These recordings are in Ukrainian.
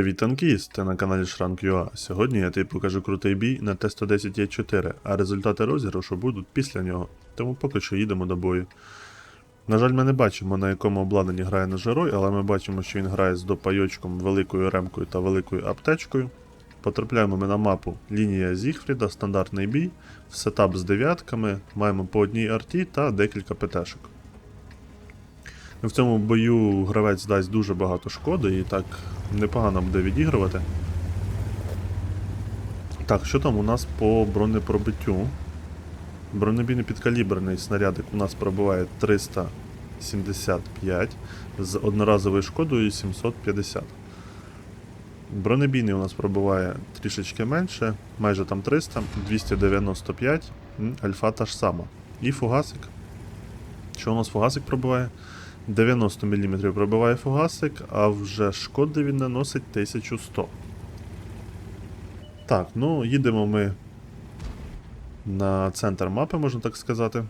Привіт, танкіст! Ти на каналі Shrank.ua. Сьогодні я тобі покажу крутий бій на Т-110Е4, а результати розіграшу будуть після нього, тому поки що їдемо до бою. На жаль, ми не бачимо, на якому обладнанні грає наш герой, але ми бачимо, що він грає з допайочком, великою ремкою та великою аптечкою. Потрапляємо ми на мапу лінія Зігфріда, стандартний бій, сетап з дев'ятками, маємо по одній арті та декілька ПТшок. В цьому бою гравець дасть дуже багато шкоди і так непогано буде відігрувати. Так, що там у нас по бронепробиттю? Бронебійний підкаліберний снарядик у нас пробиває 375 з одноразовою шкодою 750. Бронебійний у нас пробиває трішечки менше, майже там 300, 295, альфа та ж сама. І фугасик. Що у нас фугасик пробиває? 90 мм пробиває фугасик, а вже шкоди він наносить 1100. Так, ну їдемо ми на центр мапи, можна так сказати.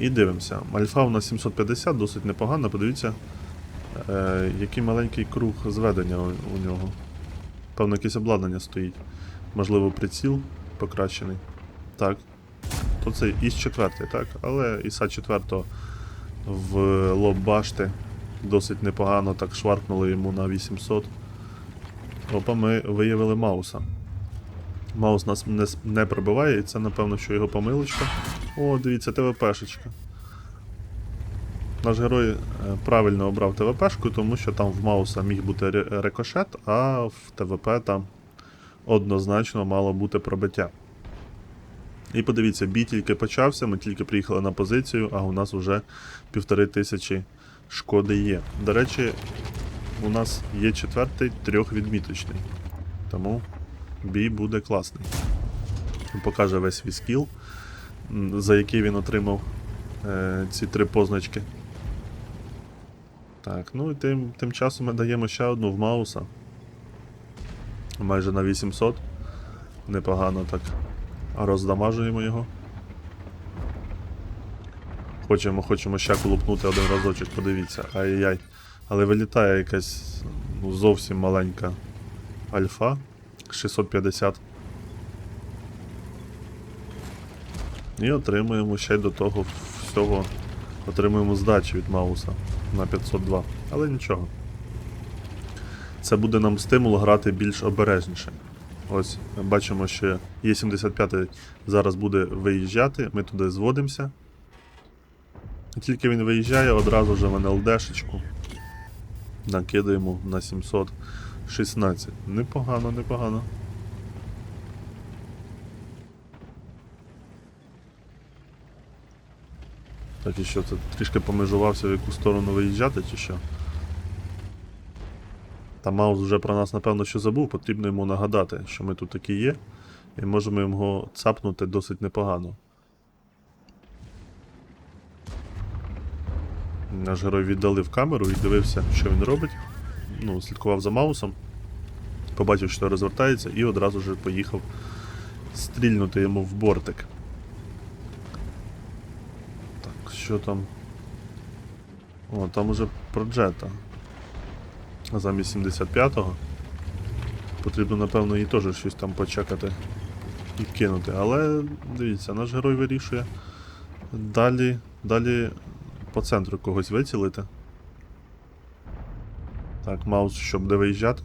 І дивимося. Альфа у нас 750, досить непогано. Подивіться, е, який маленький круг зведення у, у нього. Певно, якесь обладнання стоїть. Можливо, приціл покращений. Так. То це ІС 4, так? Але ІСа 4 в лоб башти досить непогано так шваркнули йому на 800. Опа, ми виявили Мауса. Маус нас не, не пробиває, і це, напевно, що його помилочка. О, дивіться, ТВПшечка. Наш герой е, правильно обрав ТВПшку, тому що там в Мауса міг бути рикошет, а в ТВП там однозначно мало бути пробиття. І подивіться, бій тільки почався, ми тільки приїхали на позицію, а у нас вже півтори тисячі шкоди є. До речі, у нас є четвертий трьохвідміточний. Тому бій буде класний. Він покаже весь свій скіл, за який він отримав е, ці три позначки. Так, ну і тим, тим часом ми даємо ще одну в Мауса. Майже на 800. Непогано так роздамажуємо його. Хочемо, хочемо ще колупнути один разочок, подивіться. Ай-яй. Але вилітає якась ну, зовсім маленька альфа 650. І отримуємо ще й до того всього. Отримуємо здачу від Мауса на 502. Але нічого. Це буде нам стимул грати більш обережніше. Ось бачимо, що Є75 зараз буде виїжджати, ми туди зводимося. Тільки він виїжджає, одразу же в НЛДшечку. Накидаємо на 716. Непогано, непогано. Так і що, це трішки помежувався в яку сторону виїжджати, чи що? Та Маус вже про нас, напевно, що забув, потрібно йому нагадати, що ми тут такі є, і можемо його цапнути досить непогано. Наш герой віддалив камеру і дивився, що він робить. Ну, слідкував за Маусом, побачив, що розвертається, і одразу ж поїхав стрільнути йому в бортик. Так, що там? О, там уже проджета замість 75-го. Потрібно, напевно, їй теж щось там почекати і кинути. Але дивіться, наш герой вирішує далі, далі по центру когось вицілити. Так, маус, щоб буде виїжджати.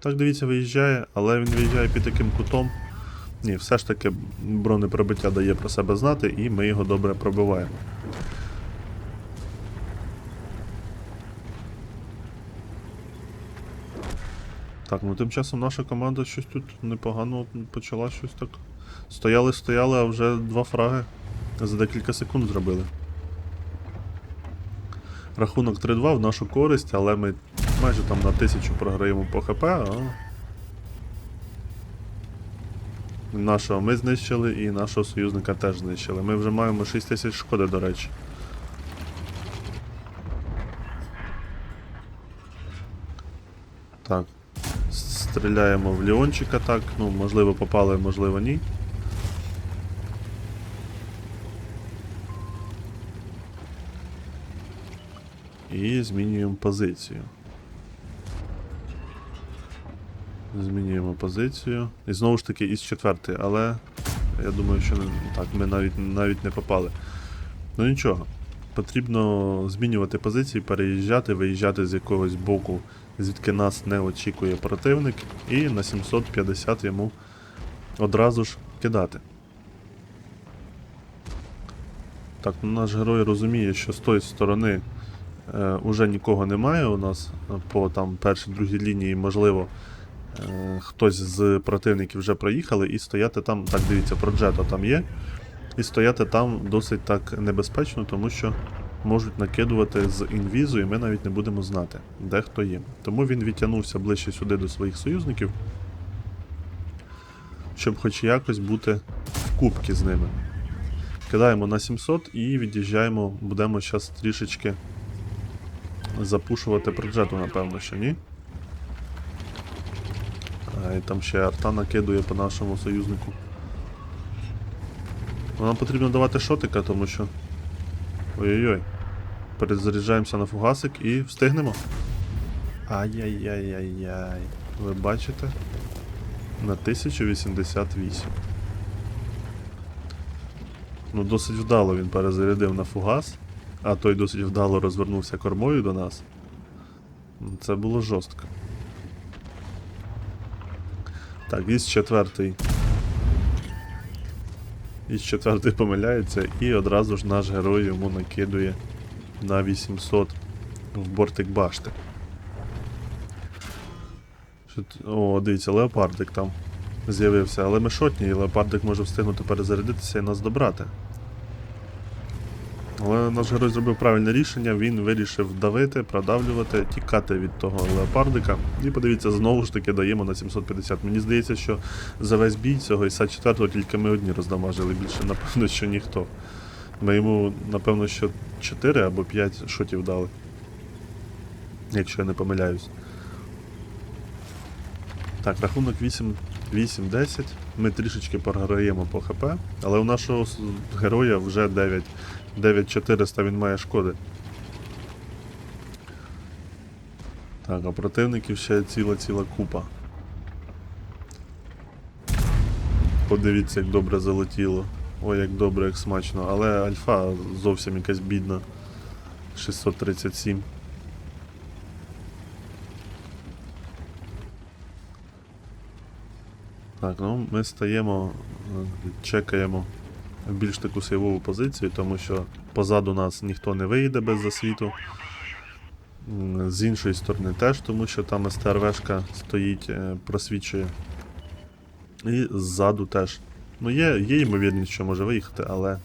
Так, дивіться, виїжджає, але він виїжджає під таким кутом. Ні, все ж таки бронепробиття дає про себе знати, і ми його добре пробиваємо. Так, ну тим часом наша команда щось тут непогано почала щось так. Стояли, стояли, а вже два фраги за декілька секунд зробили. Рахунок 3-2 в нашу користь, але ми майже там на тисячу програємо по ХП, а. Нашого ми знищили і нашого союзника теж знищили. Ми вже маємо 6 тисяч шкоди, до речі. Так. Стріляємо в Ліончика так, ну, можливо, попали, можливо, ні. І змінюємо позицію. Змінюємо позицію. І знову ж таки із четвертої, але я думаю, що не, так, ми навіть, навіть не попали. Ну нічого. Потрібно змінювати позиції, переїжджати, виїжджати з якогось боку, звідки нас не очікує противник, і на 750 йому одразу ж кидати. Так, ну, наш герой розуміє, що з тої сторони е, уже нікого немає у нас по там першій другій лінії, можливо, е, хтось з противників вже проїхали, і стояти там, так дивіться, проджето там є. І стояти там досить так небезпечно, тому що можуть накидувати з інвізу, і ми навіть не будемо знати, де хто є. Тому він відтягнувся ближче сюди до своїх союзників, щоб хоч якось бути в кубки з ними. Кидаємо на 700 і від'їжджаємо, будемо зараз трішечки запушувати проджету, напевно, що ні. А, і там ще арта накидує по нашому союзнику. Нам потрібно давати шотика, тому що. Ой-ой-ой. Перезаряджаємося на фугасик і встигнемо. Ай-яй-яй-яй-яй. Ви бачите? На 1088. Ну, досить вдало він перезарядив на фугас, а той досить вдало розвернувся кормою до нас. Це було жорстко. Так, із четвертий. Із четвертий помиляється і одразу ж наш герой йому накидує на 800 в бортик башти. О, дивіться, леопардик там з'явився, але ми шотні, і леопардик може встигнути перезарядитися і нас добрати. Але наш герой зробив правильне рішення, він вирішив давити, продавлювати, тікати від того леопардика. І подивіться, знову ж таки даємо на 750. Мені здається, що за весь бій цього іса 4 тільки ми одні роздамажили, більше, напевно, що ніхто. Ми йому, напевно, що 4 або 5 шотів дали. Якщо я не помиляюсь. Так, рахунок 8, 8-10. Ми трішечки програємо по ХП, але у нашого героя вже 9. 9400 він має шкоди. Так, а противників ще ціла-ціла купа. Подивіться, як добре залетіло. Ой, як добре, як смачно. Але альфа зовсім якась бідна. 637. Так, ну ми стаємо, е, чекаємо більш таку сейвову позицію, тому що позаду нас ніхто не вийде без засвіту. З іншої сторони теж, тому що там СТРВшка стоїть, е, просвічує. І ззаду теж. Ну, є, є ймовірність, що може виїхати, але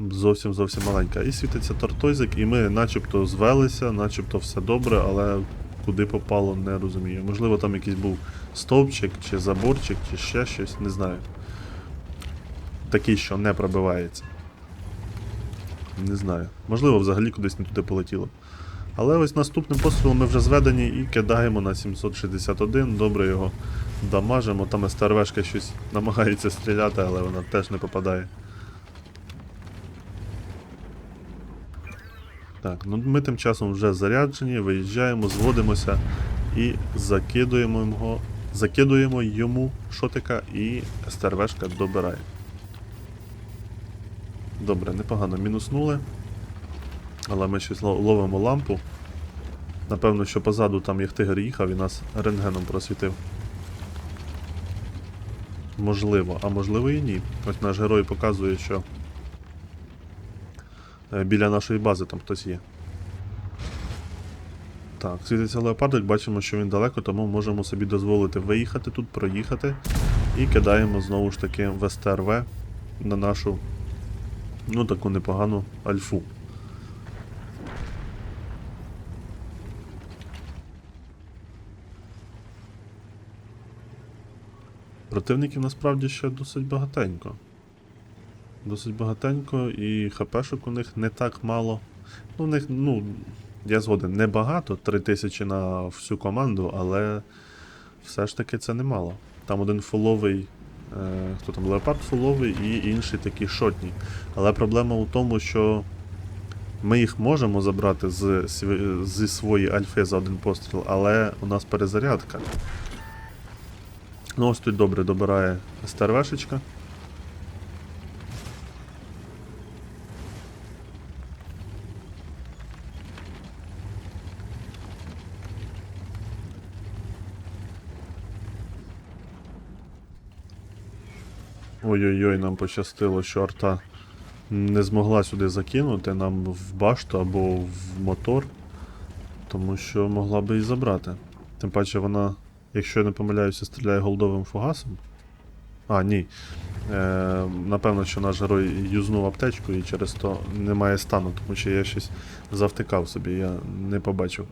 зовсім зовсім маленька. І світиться тортозик, і ми начебто звелися, начебто все добре, але куди попало, не розумію. Можливо, там якийсь був стовпчик, чи заборчик, чи ще щось, не знаю. Такий, що не пробивається. Не знаю. Можливо, взагалі кудись не туди полетіло. Але ось наступним пострілом ми вже зведені і кидаємо на 761. Добре його дамажимо. Там СТРВшка щось намагається стріляти, але вона теж не попадає. Так, ну ми тим часом вже заряджені, виїжджаємо, зводимося і закидуємо його, закидуємо йому шотика і СТРВшка добирає. Добре, непогано мінуснули. Але ми щось ловимо лампу. Напевно, що позаду там Яхтигер їхав і нас рентгеном просвітив. Можливо, а можливо і ні. Ось наш герой показує, що біля нашої бази там хтось є. Так, світиться леопардик, бачимо, що він далеко, тому можемо собі дозволити виїхати тут, проїхати. І кидаємо знову ж таки в СТРВ на нашу ну таку непогану альфу. Противників насправді ще досить багатенько. Досить багатенько, і ХПшок у них не так мало. Ну, у них, ну, я згоден, не багато, 3000 на всю команду, але все ж таки це немало. Там один фуловий, е, хто там, леопард фуловий і інший такий шотній. Але проблема у тому, що Ми їх можемо забрати з, зі своєї альфи за один постріл, але у нас перезарядка. Ну ось тут добре добирає стервешечка. Ой-ой-ой, нам пощастило, що арта не змогла сюди закинути нам в башту або в мотор, тому що могла би і забрати. Тим паче вона, якщо я не помиляюся, стріляє голдовим фугасом. А, ні. Е, напевно, що наш герой юзнув аптечку і через то немає стану, тому що я щось завтикав собі, я не побачив.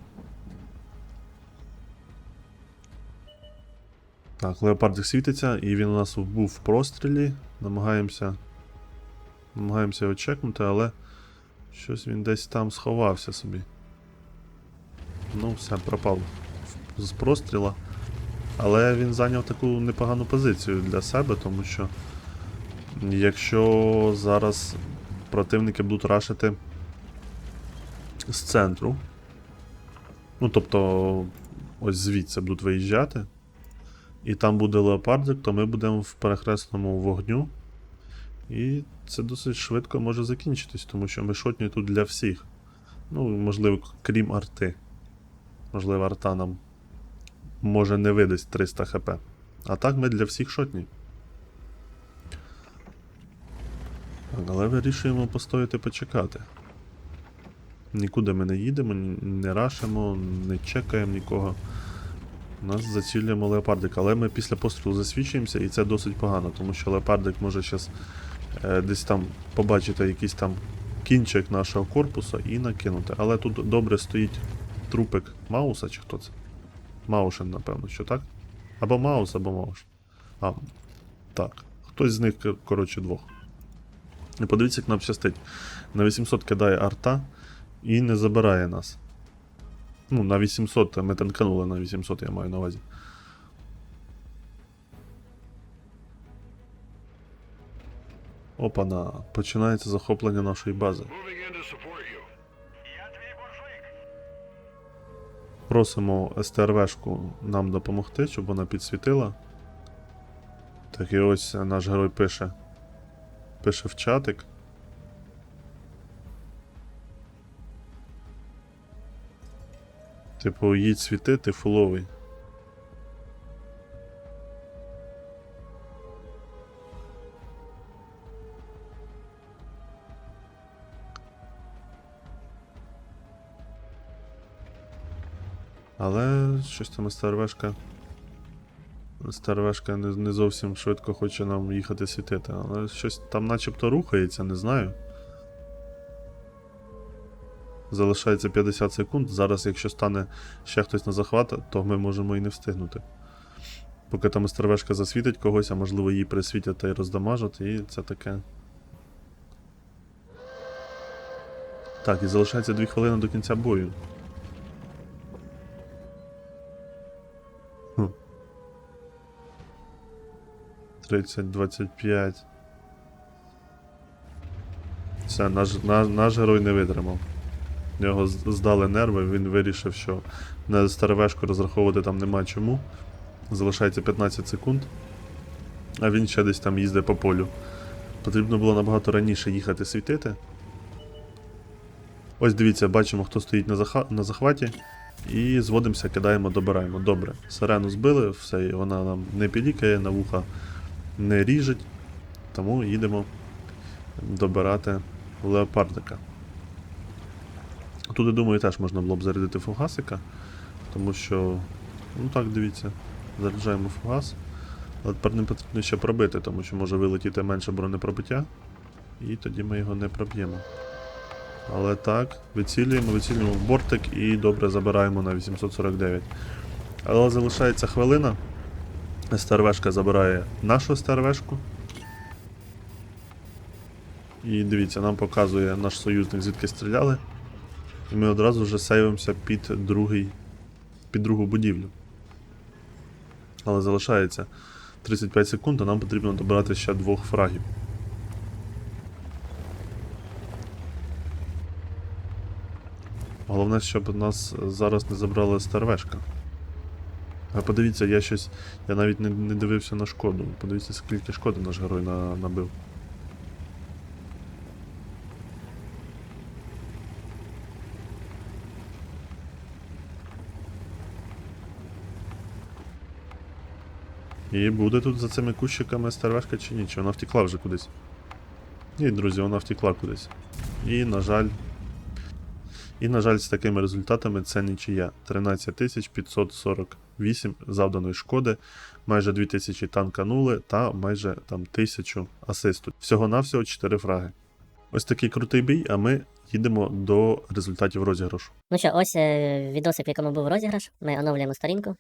Так, леопардик світиться, і він у нас був в прострілі. Намагаємося. Намагаємося його чекнути, але щось він десь там сховався собі. Ну, все, пропав з простріла. Але він зайняв таку непогану позицію для себе, тому що якщо зараз противники будуть рашити з центру, ну тобто ось звідси будуть виїжджати, і там буде леопардик, то ми будемо в перехресному вогню. І це досить швидко може закінчитись, тому що ми шотні тут для всіх. Ну, можливо, крім арти. Можливо, арта нам може не видасть 300 хп. А так ми для всіх шотні. Але вирішуємо постояти почекати. Нікуди ми не їдемо, не рашимо, не чекаємо нікого. Нас зацілюємо леопардик, але ми після пострілу засвідчуємося, і це досить погано, тому що леопардик може зараз е, десь там побачити якийсь там кінчик нашого корпусу і накинути. Але тут добре стоїть трупик Мауса, чи хто це? Маушен, напевно, що так? Або Маус, або Маушен. А, так. Хтось з них, коротше, двох. І подивіться, як нам щастить. На 800 кидає арта і не забирає нас. Ну, на 800, ми танканули на 800, я маю на увазі. Опана, починається захоплення нашої бази. Просимо СТРВшку нам допомогти, щоб вона підсвітила. Так і ось наш герой пише. Пише в чатик. Типу, їдь світити фуловий. Але щось там СТРВшка. СТРВшка не, не зовсім швидко хоче нам їхати світити. Але щось там начебто рухається, не знаю. Залишається 50 секунд. Зараз, якщо стане ще хтось на захват, то ми можемо і не встигнути. Поки там СТРВшка засвітить когось, а можливо її присвітять та й роздамажать, і це таке. Так, і залишається 2 хвилини до кінця бою. 30, 25. Все, наш, наш, наш герой не витримав. В нього здали нерви, він вирішив, що на старовешку розраховувати там нема чому. Залишається 15 секунд. А він ще десь там їздить по полю. Потрібно було набагато раніше їхати світити. Ось дивіться, бачимо, хто стоїть на, заха... на захваті. І зводимося, кидаємо, добираємо. Добре. Сирену збили, все, і вона нам не пілікає на вуха не ріжуть, тому їдемо добирати леопардика. Тут, я думаю, теж можна було б зарядити фугасика, тому що, ну так, дивіться, заряджаємо фугас. Але тепер не потрібно ще пробити, тому що може вилетіти менше бронепробиття, і тоді ми його не проб'ємо. Але так, вицілюємо, вицілюємо в бортик і добре забираємо на 849. Але залишається хвилина. СТРВшка забирає нашу СТРВшку. І дивіться, нам показує наш союзник, звідки стріляли. І ми одразу вже сейвимося під другий, під другу будівлю. Але залишається 35 секунд, а нам потрібно добирати ще двох фрагів. Головне, щоб нас зараз не забрали стервешка. А подивіться, я щось. Я навіть не, не дивився на шкоду. Подивіться, скільки шкоди наш герой на, набив. І буде тут за цими кущиками стервешка чи ні? Чи вона втекла вже кудись? Ні, друзі, вона втекла кудись. І, на жаль. І, на жаль, з такими результатами це нічия. 13 548 завданої шкоди, майже 2000 танканули та майже там 1000 асисту. Всього-навсього 4 фраги. Ось такий крутий бій, а ми їдемо до результатів розіграшу. Ну що, ось е, відосик, в якому був розіграш. Ми оновлюємо сторінку.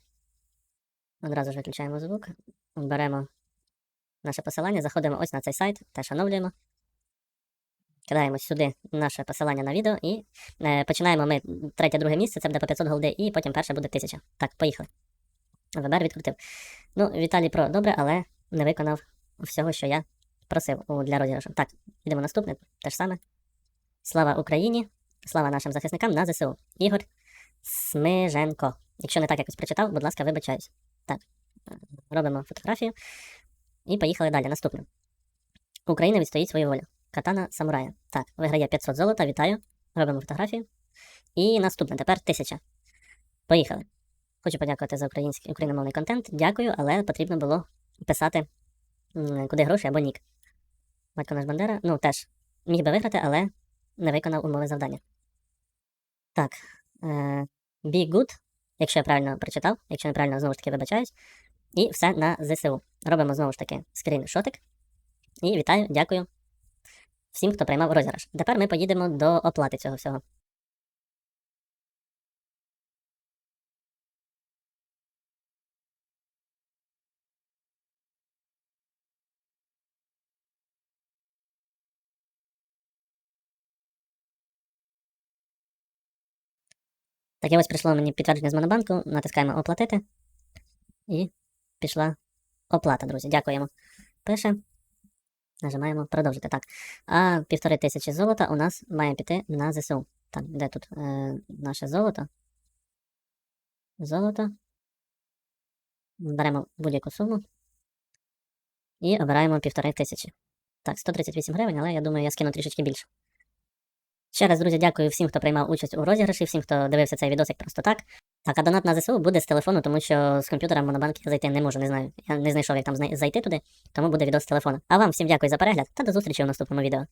Одразу ж виключаємо звук. Беремо наше посилання, заходимо ось на цей сайт, теж оновлюємо. Кидаємо сюди наше посилання на відео і е, починаємо ми третє-друге місце, це буде по 500 голди, і потім перше буде 1000. Так, поїхали. ВБР відкрутив. Ну, Віталій Про добре, але не виконав всього, що я просив для розіграшу. Так, йдемо наступне, те ж саме. Слава Україні! Слава нашим захисникам на ЗСУ. Ігор Смиженко. Якщо не так якось прочитав, будь ласка, вибачаюсь. Так, робимо фотографію і поїхали далі. Наступне. Україна відстоїть свою волю. Катана самурая. Так, виграє 500 золота, вітаю. Робимо фотографію. І наступне, тепер 1000. Поїхали. Хочу подякувати за український україномовний контент. Дякую, але потрібно було писати, куди гроші або нік. Батько наш Бандера, ну теж міг би виграти, але не виконав умови завдання. Так. Е, be good, якщо я правильно прочитав, якщо неправильно, знову ж таки вибачаюсь. І все на ЗСУ. Робимо знову ж таки скріншотик. І вітаю, дякую всім, хто приймав розіграш. Тепер ми поїдемо до оплати цього всього. Так, і ось прийшло мені підтвердження з Монобанку, натискаємо оплатити. І пішла оплата, друзі. Дякуємо. Пише. Нажимаємо продовжити. Так. А півтори тисячі золота у нас має піти на ЗСУ. Так, де тут е, наше золото? Золото. Беремо будь-яку суму. І обираємо півтори тисячі. Так, 138 гривень, але я думаю, я скину трішечки більше. Ще раз, друзі, дякую всім, хто приймав участь у розіграші, всім, хто дивився цей відосик просто так. Так, а донат на ЗСУ буде з телефону, тому що з комп'ютера в Монобанк я зайти не можу, не знаю. Я не знайшов, як там зайти туди, тому буде відос з телефону. А вам всім дякую за перегляд та до зустрічі у наступному відео.